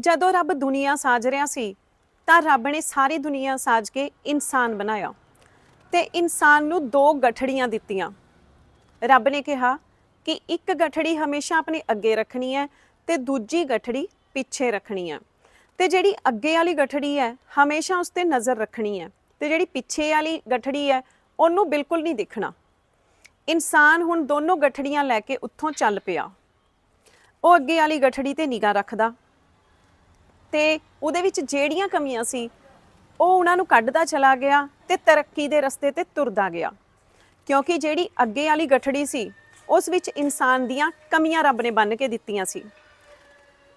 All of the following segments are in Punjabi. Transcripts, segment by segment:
ਜਦੋਂ ਰੱਬ ਦੁਨੀਆ ਸਾਜ ਰਿਹਾ ਸੀ, ਤਾਂ ਰੱਬ ਨੇ ਸਾਰੀ ਦੁਨੀਆ ਸਾਜ ਕੇ ਇਨਸਾਨ ਬਣਾਇਆ। ਤੇ ਇਨਸਾਨ ਨੂੰ ਦੋ ਗਠੜੀਆਂ ਦਿੱਤੀਆਂ। ਰੱਬ ਨੇ ਕਿਹਾ ਕਿ ਇੱਕ ਗਠੜੀ ਹਮੇਸ਼ਾ ਆਪਣੇ ਅੱਗੇ ਰੱਖਣੀ ਹੈ ਤੇ ਦੂਜੀ ਗਠੜੀ ਪਿੱਛੇ ਰੱਖਣੀ ਹੈ। ਤੇ ਜਿਹੜੀ ਅੱਗੇ ਵਾਲੀ ਗਠੜੀ ਹੈ, ਹਮੇਸ਼ਾ ਉਸ ਤੇ ਨਜ਼ਰ ਰੱਖਣੀ ਹੈ। ਤੇ ਜਿਹੜੀ ਪਿੱਛੇ ਵਾਲੀ ਗਠੜੀ ਹੈ, ਉਹਨੂੰ ਬਿਲਕੁਲ ਨਹੀਂ ਦਿਖਣਾ। ਇਨਸਾਨ ਹੁਣ ਦੋਨੋਂ ਗਠੜੀਆਂ ਲੈ ਕੇ ਉੱਥੋਂ ਚੱਲ ਪਿਆ। ਉਹ ਅੱਗੇ ਵਾਲੀ ਗਠੜੀ ਤੇ ਨਿਗਾਹ ਰੱਖਦਾ। ਤੇ ਉਹਦੇ ਵਿੱਚ ਜਿਹੜੀਆਂ ਕਮੀਆਂ ਸੀ, ਉਹ ਉਹਨਾਂ ਨੂੰ ਕੱਢਦਾ ਚਲਾ ਗਿਆ ਤੇ ਤਰੱਕੀ ਦੇ ਰਸਤੇ ਤੇ ਤੁਰਦਾ ਗਿਆ। ਕਿਉਂਕਿ ਜਿਹੜੀ ਅੱਗੇ ਵਾਲੀ ਗਠੜੀ ਸੀ, ਉਸ ਵਿੱਚ ਇਨਸਾਨ ਦੀਆਂ ਕਮੀਆਂ ਰੱਬ ਨੇ ਬੰਨ ਕੇ ਦਿੱਤੀਆਂ ਸੀ।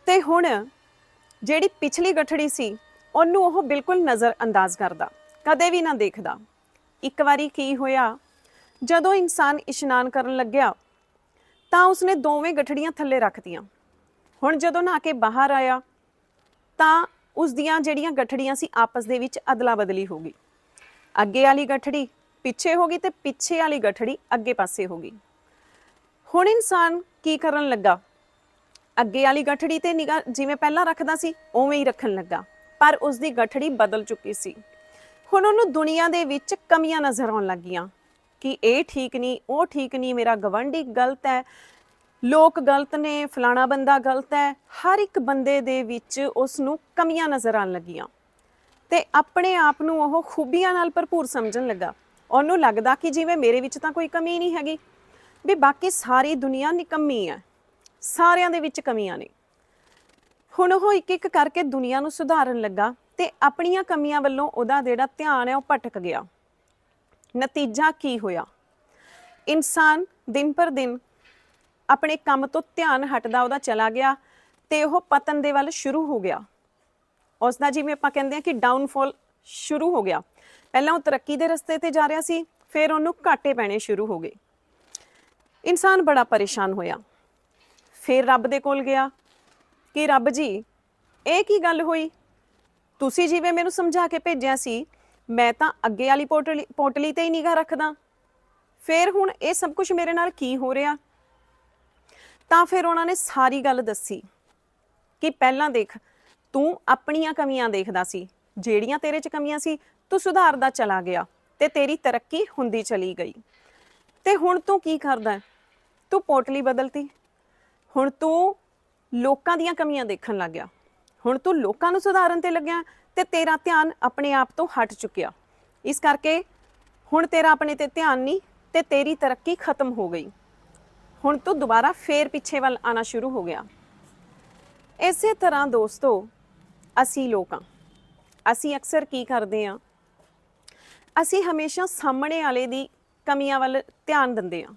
ਤੇ ਹੁਣ ਜਿਹੜੀ ਪਿਛਲੀ ਗਠੜੀ ਸੀ, ਉਹਨੂੰ ਉਹ ਬਿਲਕੁਲ ਨਜ਼ਰ ਅੰਦਾਜ਼ ਕਰਦਾ, ਕਦੇ ਵੀ ਨਾ ਦੇਖਦਾ। ਇੱਕ ਵਾਰੀ ਕੀ ਹੋਇਆ, ਜਦੋਂ ਇਨਸਾਨ ਇਸ਼ਨਾਨ ਕਰਨ ਲੱਗਿਆ, ਤਾਂ ਉਸਨੇ ਦੋਵੇਂ ਗਠੜੀਆਂ ਥੱਲੇ ਰੱਖਤੀਆਂ ਹੁਣ ਜਦੋਂ ਨਹਾ ਕੇ ਬਾਹਰ ਆਇਆ ਤਾਂ ਉਸ ਦੀਆਂ ਜਿਹੜੀਆਂ ਗਠੜੀਆਂ ਸੀ ਆਪਸ ਦੇ ਵਿੱਚ ਅਦਲਾ ਬਦਲੀ ਹੋ ਗਈ। ਅੱਗੇ ਵਾਲੀ ਗਠੜੀ ਪਿੱਛੇ ਹੋ ਗਈ ਤੇ ਪਿੱਛੇ ਵਾਲੀ ਗਠੜੀ ਅੱਗੇ ਪਾਸੇ ਹੋ ਗਈ। ਹੁਣ ਇਨਸਾਨ ਕੀ ਕਰਨ ਲੱਗਾ? ਅੱਗੇ ਵਾਲੀ ਗਠੜੀ ਤੇ ਨਿਗਾਹ ਜਿਵੇਂ ਪਹਿਲਾਂ ਰੱਖਦਾ ਸੀ, ਉਵੇਂ ਹੀ ਰੱਖਣ ਲੱਗਾ, ਪਰ ਉਸ ਦੀ ਗਠੜੀ ਬਦਲ ਚੁੱਕੀ ਸੀ। ਹੁਣ ਉਹਨੂੰ ਦੁਨੀਆ ਦੇ ਵਿੱਚ ਕਮੀਆਂ ਨਜ਼ਰ ਆਉਣ ਲੱਗੀਆਂ ਕਿ ਇਹ ਠੀਕ ਨਹੀਂ, ਉਹ ਠੀਕ ਨਹੀਂ, ਮੇਰਾ ਗਵੰਡੀ ਗਲਤ ਹੈ ਲੋਕ ਗਲਤ ਨੇ, ਫਲਾਣਾ ਬੰਦਾ ਗਲਤ ਹੈ, ਹਰ ਇੱਕ ਬੰਦੇ ਦੇ ਵਿੱਚ ਉਸ ਨੂੰ ਕਮੀਆਂ ਨਜ਼ਰ ਆਉਣ ਲੱਗੀਆਂ। ਤੇ ਆਪਣੇ ਆਪ ਨੂੰ ਉਹ ਖੂਬੀਆਂ ਨਾਲ ਭਰਪੂਰ ਸਮਝਣ ਲੱਗਾ। ਉਹਨੂੰ ਲੱਗਦਾ ਕਿ ਜਿਵੇਂ ਮੇਰੇ ਵਿੱਚ ਤਾਂ ਕੋਈ ਕਮੀ ਨਹੀਂ ਹੈਗੀ। ਵੀ ਬਾਕੀ ਸਾਰੀ ਦੁਨੀਆ ਨਿਕੰਮੀ ਹੈ। ਸਾਰਿਆਂ ਦੇ ਵਿੱਚ ਕਮੀਆਂ ਨੇ। ਹੁਣ ਉਹ ਇੱਕ ਇੱਕ ਕਰਕੇ ਦੁਨੀਆ ਨੂੰ ਸੁਧਾਰਨ ਲੱਗਾ ਤੇ ਆਪਣੀਆਂ ਕਮੀਆਂ ਵੱਲੋਂ ਉਹਦਾ ਜਿਹੜਾ ਧਿਆਨ ਹੈ ਉਹ ਭਟਕ ਗਿਆ। ਨਤੀਜਾ ਕੀ ਹੋਇਆ? ਇਨਸਾਨ ਦਿਨ ਪਰ ਦਿਨ ਆਪਣੇ ਕੰਮ ਤੋਂ ਧਿਆਨ ਹਟਦਾ ਉਹਦਾ ਚਲਾ ਗਿਆ ਤੇ ਉਹ ਪਤਨ ਦੇ ਵੱਲ ਸ਼ੁਰੂ ਹੋ ਗਿਆ। ਉਸ ਦਾ ਜਿਵੇਂ ਆਪਾਂ ਕਹਿੰਦੇ ਆ ਕਿ ਡਾਊਨਫਾਲ ਸ਼ੁਰੂ ਹੋ ਗਿਆ। ਪਹਿਲਾਂ ਉਹ ਤਰੱਕੀ ਦੇ ਰਸਤੇ ਤੇ ਜਾ ਰਿਹਾ ਸੀ, ਫਿਰ ਉਹਨੂੰ ਘਾਟੇ ਪੈਣੇ ਸ਼ੁਰੂ ਹੋ ਗਏ। ਇਨਸਾਨ ਬੜਾ ਪਰੇਸ਼ਾਨ ਹੋਇਆ। ਫਿਰ ਰੱਬ ਦੇ ਕੋਲ ਗਿਆ ਕਿ ਰੱਬ ਜੀ, ਇਹ ਕੀ ਗੱਲ ਹੋਈ? ਤੁਸੀਂ ਜਿਵੇਂ ਮੈਨੂੰ ਸਮਝਾ ਕੇ ਭੇਜਿਆ ਸੀ, ਮੈਂ ਤਾਂ ਅੱਗੇ ਵਾਲੀ ਪੋਟਲੀ ਪੋਟਲੀ ਤੇ ਹੀ ਨਿਗਾਹ ਰੱਖਦਾ। ਫਿਰ ਹੁਣ ਇਹ ਸਭ ਕੁਝ ਮੇਰੇ ਨਾਲ ਕੀ ਹੋ ਰਿਹਾ? ਤਾਂ ਫਿਰ ਉਹਨਾਂ ਨੇ ਸਾਰੀ ਗੱਲ ਦੱਸੀ ਕਿ ਪਹਿਲਾਂ ਦੇਖ, ਤੂੰ ਆਪਣੀਆਂ ਕਮੀਆਂ ਦੇਖਦਾ ਸੀ, ਜਿਹੜੀਆਂ ਤੇਰੇ 'ਚ ਕਮੀਆਂ ਸੀ, ਤੂੰ ਸੁਧਾਰਦਾ ਚਲਾ ਗਿਆ ਤੇ ਤੇਰੀ ਤਰੱਕੀ ਹੁੰਦੀ ਚਲੀ ਗਈ। ਤੇ ਹੁਣ ਤੂੰ ਕੀ ਕਰਦਾ ਹੈ? ਤੂੰ ਪੋਟਲੀ ਬਦਲਤੀ। ਹੁਣ ਤੂੰ ਲੋਕਾਂ ਦੀਆਂ ਕਮੀਆਂ ਦੇਖਣ ਲੱਗ ਗਿਆ। ਹੁਣ ਤੂੰ ਲੋਕਾਂ ਨੂੰ ਸੁਧਾਰਨ ਤੇ ਲੱਗਿਆ ਤੇ ਤੇਰਾ ਧਿਆਨ ਆਪਣੇ ਆਪ ਤੋਂ ਹਟ ਚੁੱਕਿਆ। ਇਸ ਕਰਕੇ ਹੁਣ ਤੇਰਾ ਆਪਣੇ ਤੇ ਧਿਆਨ ਨਹੀਂ ਤੇ ਤੇਰੀ ਤਰੱਕੀ ਖਤਮ ਹੋ ਗਈ। ਹੁਣ ਤੂੰ ਦੁਬਾਰਾ ਫੇਰ ਪਿੱਛੇ ਵੱਲ ਆਣਾ ਸ਼ੁਰੂ ਹੋ ਗਿਆ। ਇਸੇ ਤਰ੍ਹਾਂ ਦੋਸਤੋ, ਅਸੀਂ ਲੋਕਾਂ, ਅਸੀਂ ਅਕਸਰ ਕੀ ਕਰਦੇ ਆ ਅਸੀਂ ਹਮੇਸ਼ਾ ਸਾਹਮਣੇ ਵਾਲੇ ਦੀ ਕਮੀਆਂ ਵੱਲ ਧਿਆਨ ਦਿੰਦੇ ਆ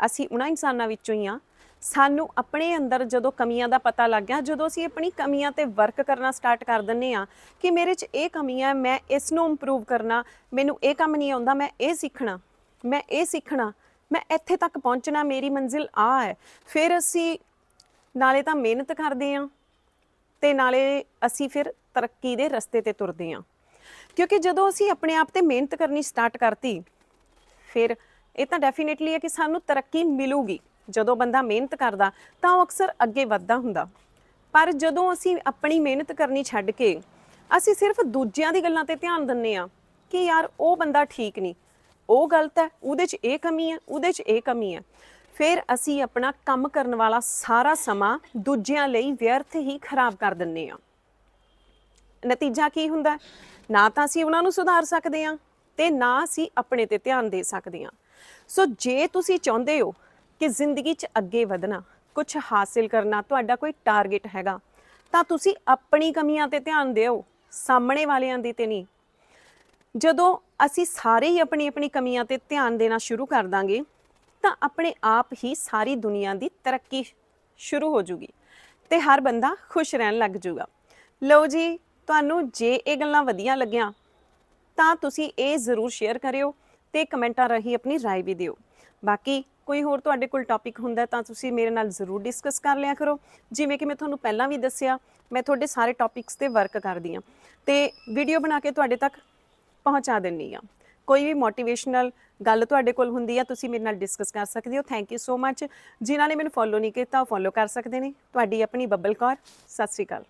ਅਸੀਂ ਉਹਨਾਂ ਇਨਸਾਨਾਂ ਵਿੱਚੋਂ ਹੀ ਆ ਸਾਨੂੰ ਆਪਣੇ ਅੰਦਰ ਜਦੋਂ ਕਮੀਆਂ ਦਾ ਪਤਾ ਲੱਗ ਗਿਆ, ਜਦੋਂ ਅਸੀਂ ਆਪਣੀ ਕਮੀਆਂ ਤੇ ਵਰਕ ਕਰਨਾ ਸਟਾਰਟ ਕਰ ਦਿੰਨੇ ਆ ਕਿ ਮੇਰੇ 'ਚ ਇਹ ਕਮੀ ਹੈ, ਮੈਂ ਇਸ ਨੂੰ ਇੰਪਰੂਵ ਕਰਨਾ, ਮੈਨੂੰ ਇਹ ਕੰਮ ਨਹੀਂ ਆਉਂਦਾ, ਮੈਂ ਇਹ ਸਿੱਖਣਾ, ਮੈਂ ਇਹ ਸਿੱਖਣਾ ਮੈਂ ਇੱਥੇ ਤੱਕ ਪਹੁੰਚਣਾ, ਮੇਰੀ ਮੰਜ਼ਿਲ ਆ ਹੈ। ਫਿਰ ਅਸੀਂ ਨਾਲੇ ਤਾਂ ਮਿਹਨਤ ਕਰਦੇ ਆ ਤੇ ਨਾਲੇ ਅਸੀਂ ਫਿਰ ਤਰੱਕੀ ਦੇ ਰਸਤੇ ਤੇ ਤੁਰਦੇ ਆ ਕਿਉਂਕਿ ਜਦੋਂ ਅਸੀਂ ਆਪਣੇ ਆਪ ਤੇ ਮਿਹਨਤ ਕਰਨੀ ਸਟਾਰਟ ਕਰਤੀ, ਫਿਰ ਇਹ ਤਾਂ ਡੈਫੀਨਿਟਲੀ ਹੈ ਕਿ ਸਾਨੂੰ ਤਰੱਕੀ ਮਿਲੂਗੀ। ਜਦੋਂ ਬੰਦਾ ਮਿਹਨਤ ਕਰਦਾ, ਤਾਂ ਉਹ ਅਕਸਰ ਅੱਗੇ ਵੱਧਦਾ ਹੁੰਦਾ। ਪਰ ਜਦੋਂ ਅਸੀਂ ਆਪਣੀ ਮਿਹਨਤ ਕਰਨੀ ਛੱਡ ਕੇ, ਅਸੀਂ ਸਿਰਫ ਦੂਜਿਆਂ ਦੀ ਗੱਲਾਂ ਤੇ ਧਿਆਨ ਦਿੰਨੇ ਆ ਕਿ ਯਾਰ ਉਹ ਬੰਦਾ ਠੀਕ ਨਹੀਂ ਉਹ ਗਲਤ ਹੈ, ਉਹਦੇ 'ਚ ਇਹ ਕਮੀ ਹੈ, ਉਹਦੇ 'ਚ ਇਹ ਕਮੀ ਹੈ। ਫਿਰ ਅਸੀਂ ਆਪਣਾ ਕੰਮ ਕਰਨ ਵਾਲਾ ਸਾਰਾ ਸਮਾਂ ਦੂਜਿਆਂ ਲਈ ਵਿਅਰਥ ਹੀ ਖਰਾਬ ਕਰ ਦਿੰਨੇ ਆ ਨਤੀਜਾ ਕੀ ਹੁੰਦਾ? ਨਾ ਤਾਂ ਅਸੀਂ ਉਹਨਾਂ ਨੂੰ ਸੁਧਾਰ ਸਕਦੇ ਹਾਂ ਤੇ ਨਾ ਅਸੀਂ ਆਪਣੇ ਤੇ ਧਿਆਨ ਦੇ ਸਕਦੇ ਹਾਂ। ਸੋ ਜੇ ਤੁਸੀਂ ਚਾਹੁੰਦੇ ਹੋ ਕਿ ਜ਼ਿੰਦਗੀ 'ਚ ਅੱਗੇ ਵਧਣਾ ਕੁਝ ਹਾਸਿਲ ਕਰਨਾ, ਤੁਹਾਡਾ ਕੋਈ ਟਾਰਗੇਟ ਹੈਗਾ, ਤਾਂ ਤੁਸੀਂ ਆਪਣੀ ਕਮੀਆਂ ਤੇ ਧਿਆਨ ਦਿਓ, ਸਾਹਮਣੇ ਵਾਲਿਆਂ ਦੀ ਤੇ ਨਹੀਂ। ਜਦੋਂ ਅਸੀਂ ਸਾਰੇ ਹੀ ਆਪਣੀ ਆਪਣੀ ਕਮੀਆਂ ਤੇ ਧਿਆਨ ਦੇਣਾ ਸ਼ੁਰੂ ਕਰ ਦਾਂਗੇ ਤਾਂ ਆਪਣੇ ਆਪ ਹੀ ਸਾਰੀ ਦੁਨੀਆ ਦੀ ਤਰੱਕੀ ਸ਼ੁਰੂ ਹੋ ਜੂਗੀ ਤੇ ਹਰ ਬੰਦਾ ਖੁਸ਼ ਰਹਿਣ ਲੱਗ ਜੂਗਾ ਲਓ ਜੀ ਤੁਹਾਨੂੰ ਜੇ ਇਹ ਗੱਲਾਂ ਵਧੀਆ ਲੱਗੀਆਂ ਤਾਂ ਤੁਸੀਂ ਇਹ ਜ਼ਰੂਰ ਸ਼ੇਅਰ ਕਰਿਓ ਤੇ ਕਮੈਂਟਾਂ ਰਾਹੀਂ ਆਪਣੀ رائے ਵੀ ਦਿਓ ਬਾਕੀ ਕੋਈ ਹੋਰ ਤੁਹਾਡੇ ਕੋਲ ਟੌਪਿਕ ਹੁੰਦਾ ਤਾਂ ਤੁਸੀਂ ਮੇਰੇ ਨਾਲ ਜ਼ਰੂਰ ਡਿਸਕਸ ਕਰ ਲਿਆ ਕਰੋ ਜਿਵੇਂ ਕਿ ਮੈਂ ਤੁਹਾਨੂੰ ਪਹਿਲਾਂ ਵੀ ਦੱਸਿਆ ਮੈਂ ਤੁਹਾਡੇ ਸਾਰੇ ਟੌਪਿਕਸ ਤੇ ਵਰਕ ਕਰਦੀ ਹਾਂ ਤੇ ਵੀਡੀਓ ਬਣਾ ਕੇ ਤੁਹਾਡੇ ਤੱਕ ਪਹੁੰਚਾ ਦਿੰਨੀ ਆ। ਕੋਈ ਵੀ ਮੋਟੀਵੇਸ਼ਨਲ ਗੱਲ ਤੁਹਾਡੇ ਕੋਲ ਹੁੰਦੀ ਆ, ਤੁਸੀਂ ਮੇਰੇ ਨਾਲ ਡਿਸਕਸ ਕਰ ਸਕਦੇ ਹੋ। ਥੈਂਕ ਯੂ ਸੋ ਮੱਚ ਜਿਨ੍ਹਾਂ ਨੇ ਮੈਨੂੰ ਫੋਲੋ ਨਹੀਂ ਕੀਤਾ, ਉਹ ਫੋਲੋ ਕਰ ਸਕਦੇ ਨੇ। ਤੁਹਾਡੀ ਆਪਣੀ ਬੱਬਲ ਕੌਰ ਸਤਿ ਸ਼੍ਰੀ ਅਕਾਲ।